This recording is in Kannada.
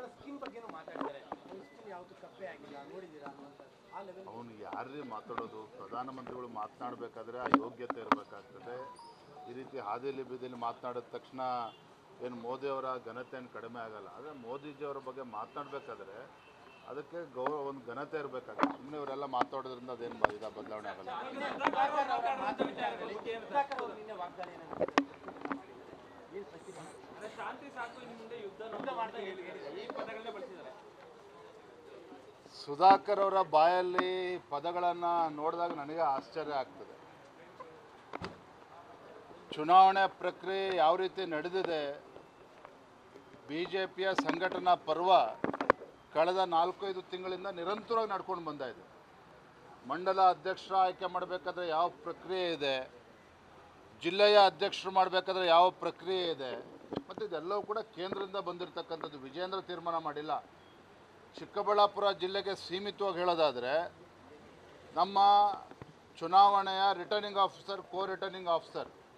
ಮಕ್ಕಳ ಸ್ಕಿನ್ ಬಗ್ಗೆನೂ ಮಾತಾಡ್ತಾರೆ ಸ್ಕೀಮ್ ಯಾವುದು ಕಪ್ಪೆ ಆಗಿಲ್ಲ ನೋಡಿದ್ದೀರಾ ಅನ್ನುವಂಥದ್ದು ಆ ಲೆವೆಲ್ ಅವನು ಯಾರೇ ಮಾತಾಡೋದು ಪ್ರಧಾನಮಂತ್ರಿಗಳು ಮಾತನಾಡಬೇಕಾದ್ರೆ ಆ ಯೋಗ್ಯತೆ ಇರಬೇಕಾಗ್ತದೆ. ಈ ರೀತಿ ಹಾದಿಯಲ್ಲಿ ಬೀದಿಯಲ್ಲಿ ಮಾತನಾಡಿದ ತಕ್ಷಣ ಏನು ಮೋದಿಯವರ ಘನತೆ ಏನು ಕಡಿಮೆ ಆಗಲ್ಲ. ಆದರೆ ಮೋದಿಜಿಯವರ ಬಗ್ಗೆ ಮಾತನಾಡಬೇಕಾದ್ರೆ ಅದಕ್ಕೆ ಗೌರವ ಒಂದು ಘನತೆ ಇರಬೇಕಾಗುತ್ತೆ ಸುಮ್ಮನೆ ಇವರೆಲ್ಲ ಮಾತಾಡೋದ್ರಿಂದ ಅದೇನು ಇದ ಬದಲಾವಣೆ ಆಗಲ್ಲ. ಶಾಂತಿ ಸಾಕು ಸುಧಾಕರ್ ಅವರ ಬಾಯಲ್ಲಿ ಪದಗಳನ್ನು ನೋಡಿದಾಗ ನನಗೆ ಆಶ್ಚರ್ಯ ಆಗ್ತದೆ. ಚುನಾವಣೆ ಪ್ರಕ್ರಿಯೆ ಯಾವ ರೀತಿ ನಡೆದಿದೆ ಬಿ ಜೆ ಪಿಯ ಸಂಘಟನಾ ಪರ್ವ ಕಳೆದ ನಾಲ್ಕೈದು ತಿಂಗಳಿಂದ ನಿರಂತರವಾಗಿ ನಡ್ಕೊಂಡು ಬಂದ ಇದೆ. ಮಂಡಲ ಅಧ್ಯಕ್ಷರ ಆಯ್ಕೆ ಮಾಡಬೇಕಾದ್ರೆ ಯಾವ ಪ್ರಕ್ರಿಯೆ ಇದೆ ಜಿಲ್ಲೆಯ ಅಧ್ಯಕ್ಷರು ಮಾಡಬೇಕಾದ್ರೆ ಯಾವ ಪ್ರಕ್ರಿಯೆ ಇದೆ? ಮತ್ತು ಇದೆಲ್ಲವೂ ಕೂಡ ಕೇಂದ್ರದಿಂದ ಬಂದಿರತಕ್ಕಂಥದ್ದು ವಿಜೇಂದ್ರ ತೀರ್ಮಾನ ಮಾಡಿಲ್ಲ. ಚಿಕ್ಕಬಳ್ಳಾಪುರ ಜಿಲ್ಲೆಗೆ ಸೀಮಿತವಾಗಿ ಹೇಳೋದಾದರೆ, ನಮ್ಮ ಚುನಾವಣೆಯ ರಿಟರ್ನಿಂಗ್ ಆಫೀಸರ್ ಕೋ ರಿಟರ್ನಿಂಗ್ ಆಫೀಸರ್